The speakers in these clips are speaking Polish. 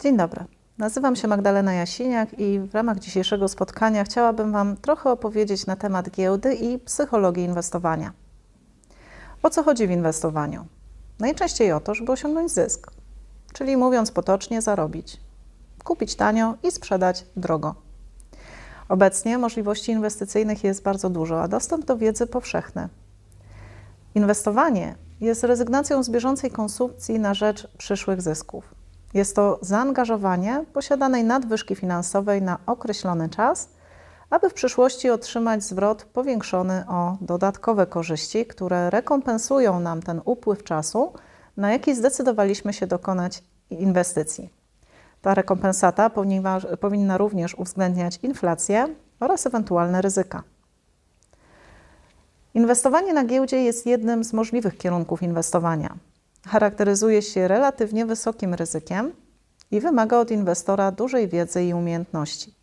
Dzień dobry. Nazywam się Magdalena Jasiniak i w ramach dzisiejszego spotkania chciałabym Wam trochę opowiedzieć na temat giełdy i psychologii inwestowania. O co chodzi w inwestowaniu? Najczęściej o to, żeby osiągnąć zysk, czyli mówiąc potocznie, zarobić. Kupić tanio i sprzedać drogo. Obecnie możliwości inwestycyjnych jest bardzo dużo, a dostęp do wiedzy powszechny. Inwestowanie jest rezygnacją z bieżącej konsumpcji na rzecz przyszłych zysków. Jest to zaangażowanie posiadanej nadwyżki finansowej na określony czas, aby w przyszłości otrzymać zwrot powiększony o dodatkowe korzyści, które rekompensują nam ten upływ czasu, na jaki zdecydowaliśmy się dokonać inwestycji. Ta rekompensata powinna, powinna również uwzględniać inflację oraz ewentualne ryzyka. Inwestowanie na giełdzie jest jednym z możliwych kierunków inwestowania. Charakteryzuje się relatywnie wysokim ryzykiem i wymaga od inwestora dużej wiedzy i umiejętności.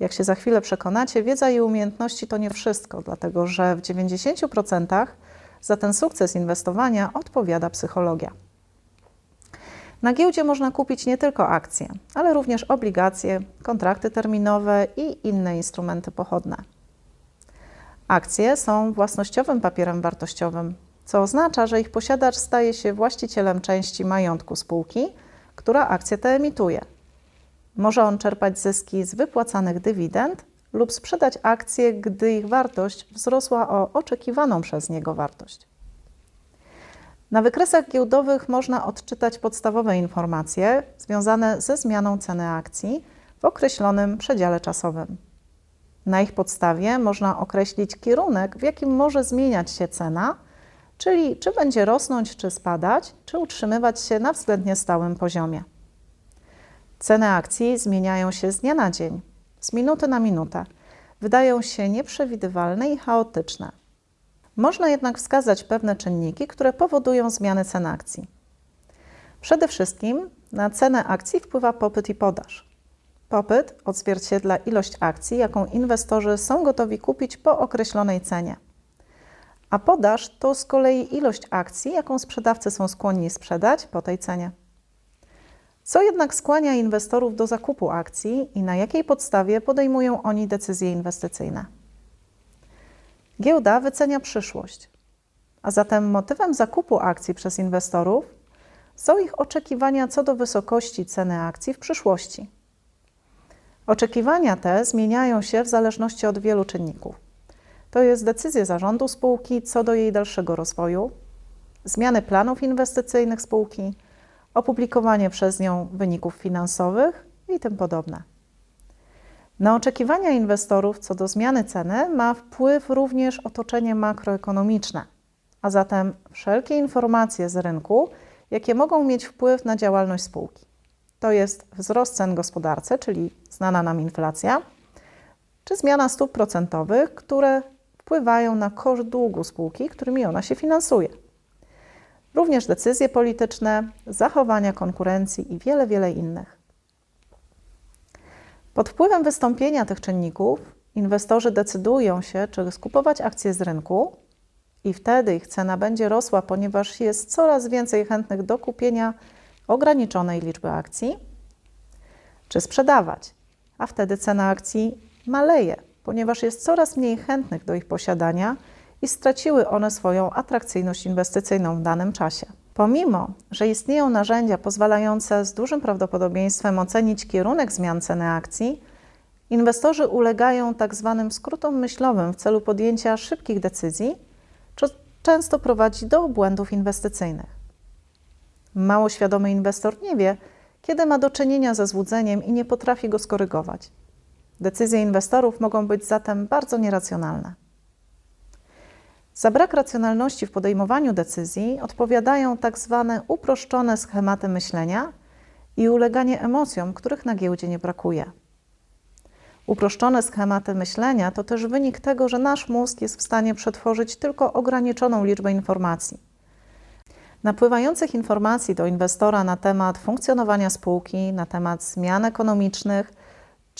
Jak się za chwilę przekonacie, wiedza i umiejętności to nie wszystko, dlatego że w 90% za ten sukces inwestowania odpowiada psychologia. Na giełdzie można kupić nie tylko akcje, ale również obligacje, kontrakty terminowe i inne instrumenty pochodne. Akcje są własnościowym papierem wartościowym, co oznacza, że ich posiadacz staje się właścicielem części majątku spółki, która akcje te emituje. Może on czerpać zyski z wypłacanych dywidend lub sprzedać akcje, gdy ich wartość wzrosła o oczekiwaną przez niego wartość. Na wykresach giełdowych można odczytać podstawowe informacje związane ze zmianą ceny akcji w określonym przedziale czasowym. Na ich podstawie można określić kierunek, w jakim może zmieniać się cena, czyli czy będzie rosnąć, czy spadać, czy utrzymywać się na względnie stałym poziomie. Ceny akcji zmieniają się z dnia na dzień, z minuty na minutę. Wydają się nieprzewidywalne i chaotyczne. Można jednak wskazać pewne czynniki, które powodują zmiany cen akcji. Przede wszystkim na cenę akcji wpływa popyt i podaż. Popyt odzwierciedla ilość akcji, jaką inwestorzy są gotowi kupić po określonej cenie. A podaż to z kolei ilość akcji, jaką sprzedawcy są skłonni sprzedać po tej cenie. Co jednak skłania inwestorów do zakupu akcji i na jakiej podstawie podejmują oni decyzje inwestycyjne? Giełda wycenia przyszłość, a zatem motywem zakupu akcji przez inwestorów są ich oczekiwania co do wysokości ceny akcji w przyszłości. Oczekiwania te zmieniają się w zależności od wielu czynników. To jest decyzja zarządu spółki co do jej dalszego rozwoju, zmiany planów inwestycyjnych spółki, opublikowanie przez nią wyników finansowych i tym podobne. Na oczekiwania inwestorów co do zmiany ceny ma wpływ również otoczenie makroekonomiczne, a zatem wszelkie informacje z rynku, jakie mogą mieć wpływ na działalność spółki. To jest wzrost cen gospodarce, czyli znana nam inflacja, czy zmiana stóp procentowych, które wpływają na koszt długu spółki, którymi ona się finansuje. Również decyzje polityczne, zachowania konkurencji i wiele, wiele innych. Pod wpływem wystąpienia tych czynników inwestorzy decydują się, czy skupować akcje z rynku i wtedy ich cena będzie rosła, ponieważ jest coraz więcej chętnych do kupienia ograniczonej liczby akcji, czy sprzedawać, a wtedy cena akcji maleje, ponieważ jest coraz mniej chętnych do ich posiadania i straciły one swoją atrakcyjność inwestycyjną w danym czasie. Pomimo, że istnieją narzędzia pozwalające z dużym prawdopodobieństwem ocenić kierunek zmian ceny akcji, inwestorzy ulegają tak zwanym skrótom myślowym w celu podjęcia szybkich decyzji, co często prowadzi do błędów inwestycyjnych. Mało świadomy inwestor nie wie, kiedy ma do czynienia ze złudzeniem i nie potrafi go skorygować. Decyzje inwestorów mogą być zatem bardzo nieracjonalne. Za brak racjonalności w podejmowaniu decyzji odpowiadają tak zwane uproszczone schematy myślenia i uleganie emocjom, których na giełdzie nie brakuje. Uproszczone schematy myślenia to też wynik tego, że nasz mózg jest w stanie przetworzyć tylko ograniczoną liczbę informacji. Napływających informacji do inwestora na temat funkcjonowania spółki, na temat zmian ekonomicznych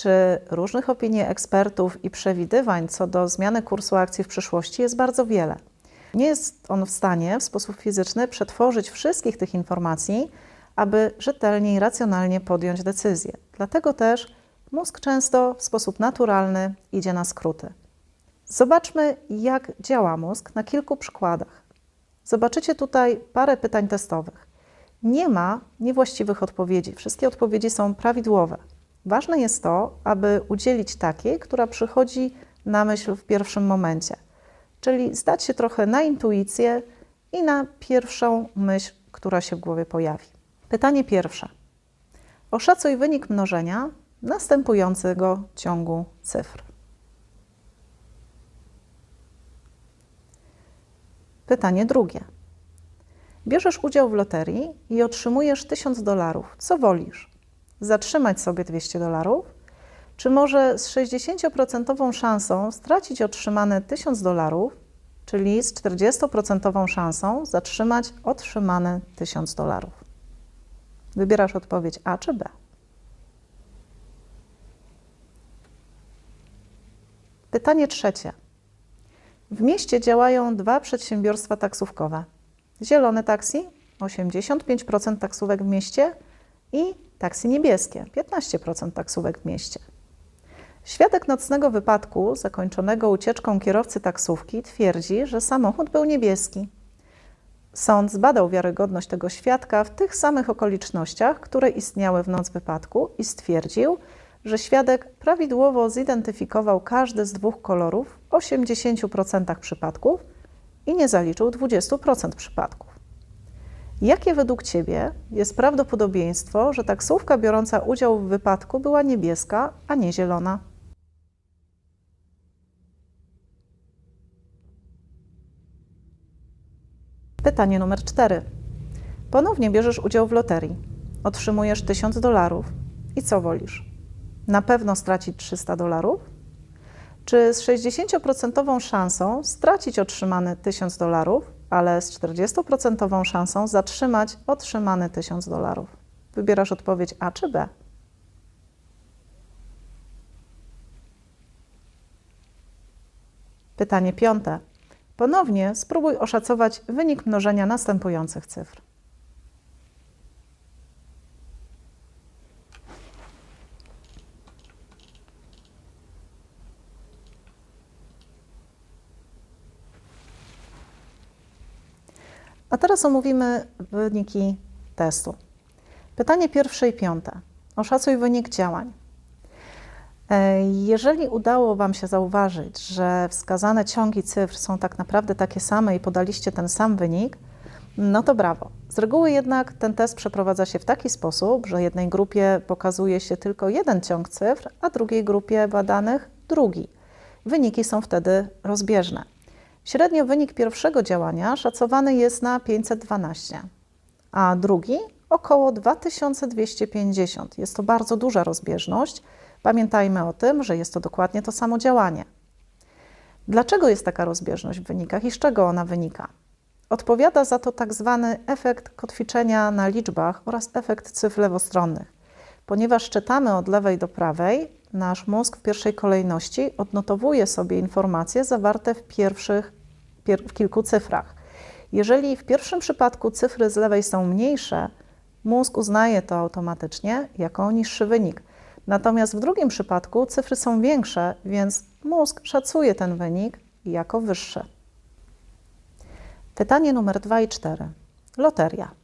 czy różnych opinii ekspertów i przewidywań co do zmiany kursu akcji w przyszłości jest bardzo wiele. Nie jest on w stanie w sposób fizyczny przetworzyć wszystkich tych informacji, aby rzetelnie i racjonalnie podjąć decyzję. Dlatego też mózg często w sposób naturalny idzie na skróty. Zobaczmy, jak działa mózg na kilku przykładach. Zobaczycie tutaj parę pytań testowych. Nie ma niewłaściwych odpowiedzi. Wszystkie odpowiedzi są prawidłowe. Ważne jest to, aby udzielić takiej, która przychodzi na myśl w pierwszym momencie, czyli zdać się trochę na intuicję i na pierwszą myśl, która się w głowie pojawi. Pytanie pierwsze. Oszacuj wynik mnożenia następującego ciągu cyfr. Pytanie drugie. Bierzesz udział w loterii i otrzymujesz 1000 dolarów. Co wolisz? Zatrzymać sobie 200 dolarów? Czy może z 60% szansą stracić otrzymane 1000 dolarów, czyli z 40% szansą zatrzymać otrzymane 1000 dolarów? Wybierasz odpowiedź A czy B. Pytanie trzecie. W mieście działają dwa przedsiębiorstwa taksówkowe. Zielone taksi 85% taksówek w mieście i taksi niebieskie 15% taksówek w mieście. Świadek nocnego wypadku zakończonego ucieczką kierowcy taksówki twierdzi, że samochód był niebieski. Sąd zbadał wiarygodność tego świadka w tych samych okolicznościach, które istniały w noc wypadku i stwierdził, że świadek prawidłowo zidentyfikował każdy z dwóch kolorów w 80% przypadków i nie zaliczył 20% przypadków. Jakie według Ciebie jest prawdopodobieństwo, że taksówka biorąca udział w wypadku była niebieska, a nie zielona? Pytanie numer 4. Ponownie bierzesz udział w loterii. Otrzymujesz 1000 dolarów. I co wolisz? Na pewno stracić 300 dolarów? Czy z 60% szansą stracić otrzymane 1000 dolarów, ale z 40% szansą zatrzymać otrzymane 1000 dolarów? Wybierasz odpowiedź A czy B? Pytanie piąte. Ponownie spróbuj oszacować wynik mnożenia następujących cyfr. A teraz omówimy wyniki testu. Pytanie pierwsze i piąte. Oszacuj wynik działań. E, jeżeli udało Wam się zauważyć, że wskazane ciągi cyfr są tak naprawdę takie same i podaliście ten sam wynik, no to brawo. Z reguły jednak ten test przeprowadza się w taki sposób, że jednej grupie pokazuje się tylko jeden ciąg cyfr, a drugiej grupie badanych drugi. Wyniki są wtedy rozbieżne. Średnio wynik pierwszego działania szacowany jest na 512, a drugi około 2250. Jest to bardzo duża rozbieżność. Pamiętajmy o tym, że jest to dokładnie to samo działanie. Dlaczego jest taka rozbieżność w wynikach i z czego ona wynika? Odpowiada za to tak zwany efekt kotwiczenia na liczbach oraz efekt cyfr lewostronnych. Ponieważ czytamy od lewej do prawej, nasz mózg w pierwszej kolejności odnotowuje sobie informacje zawarte w pierwszych w kilku cyfrach. Jeżeli w pierwszym przypadku cyfry z lewej są mniejsze, mózg uznaje to automatycznie jako niższy wynik. Natomiast w drugim przypadku cyfry są większe, więc mózg szacuje ten wynik jako wyższy. Pytanie numer 2 i 4. Loteria.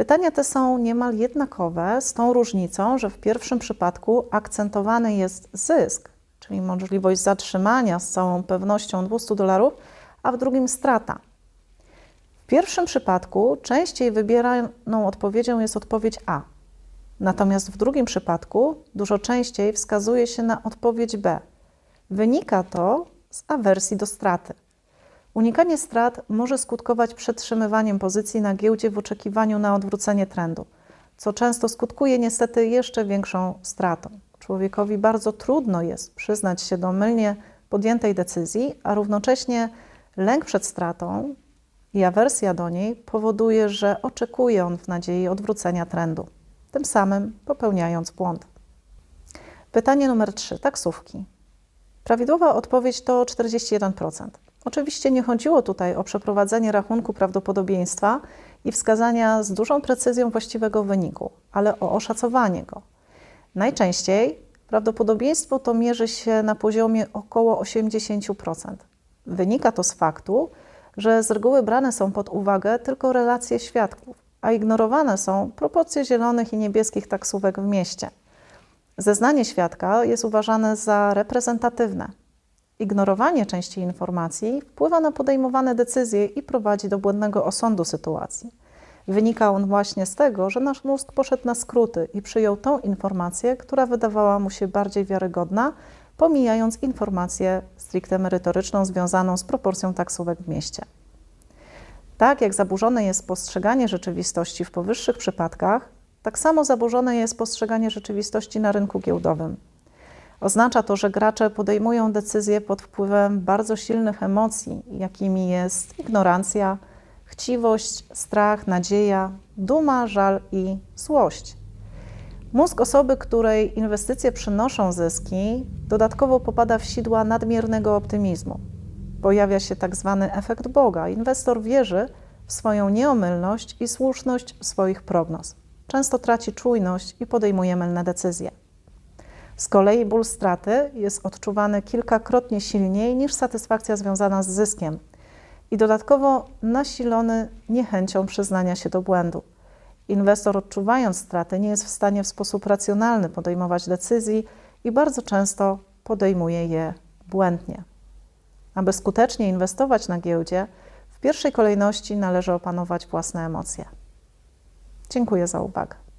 Pytania te są niemal jednakowe, z tą różnicą, że w pierwszym przypadku akcentowany jest zysk, czyli możliwość zatrzymania z całą pewnością 200 dolarów, a w drugim strata. W pierwszym przypadku częściej wybieraną odpowiedzią jest odpowiedź A, natomiast w drugim przypadku dużo częściej wskazuje się na odpowiedź B. Wynika to z awersji do straty. Unikanie strat może skutkować przetrzymywaniem pozycji na giełdzie w oczekiwaniu na odwrócenie trendu, co często skutkuje niestety jeszcze większą stratą. Człowiekowi bardzo trudno jest przyznać się do mylnie podjętej decyzji, a równocześnie lęk przed stratą i awersja do niej powoduje, że oczekuje on w nadziei odwrócenia trendu, tym samym popełniając błąd. Pytanie numer 3. Taksówki. Prawidłowa odpowiedź to 41%. Oczywiście nie chodziło tutaj o przeprowadzenie rachunku prawdopodobieństwa i wskazania z dużą precyzją właściwego wyniku, ale o oszacowanie go. Najczęściej prawdopodobieństwo to mierzy się na poziomie około 80%. Wynika to z faktu, że z reguły brane są pod uwagę tylko relacje świadków, a ignorowane są proporcje zielonych i niebieskich taksówek w mieście. Zeznanie świadka jest uważane za reprezentatywne. Ignorowanie części informacji wpływa na podejmowane decyzje i prowadzi do błędnego osądu sytuacji. Wynika on właśnie z tego, że nasz mózg poszedł na skróty i przyjął tą informację, która wydawała mu się bardziej wiarygodna, pomijając informację stricte merytoryczną związaną z proporcją taksówek w mieście. Tak jak zaburzone jest postrzeganie rzeczywistości w powyższych przypadkach, tak samo zaburzone jest postrzeganie rzeczywistości na rynku giełdowym. Oznacza to, że gracze podejmują decyzje pod wpływem bardzo silnych emocji, jakimi jest ignorancja, chciwość, strach, nadzieja, duma, żal i złość. Mózg osoby, której inwestycje przynoszą zyski, dodatkowo popada w sidła nadmiernego optymizmu. Pojawia się tak zwany efekt Boga. Inwestor wierzy w swoją nieomylność i słuszność swoich prognoz. Często traci czujność i podejmuje mylne decyzje. Z kolei ból straty jest odczuwany kilkakrotnie silniej niż satysfakcja związana z zyskiem i dodatkowo nasilony niechęcią przyznania się do błędu. Inwestor, odczuwając straty, nie jest w stanie w sposób racjonalny podejmować decyzji i bardzo często podejmuje je błędnie. Aby skutecznie inwestować na giełdzie, w pierwszej kolejności należy opanować własne emocje. Dziękuję za uwagę.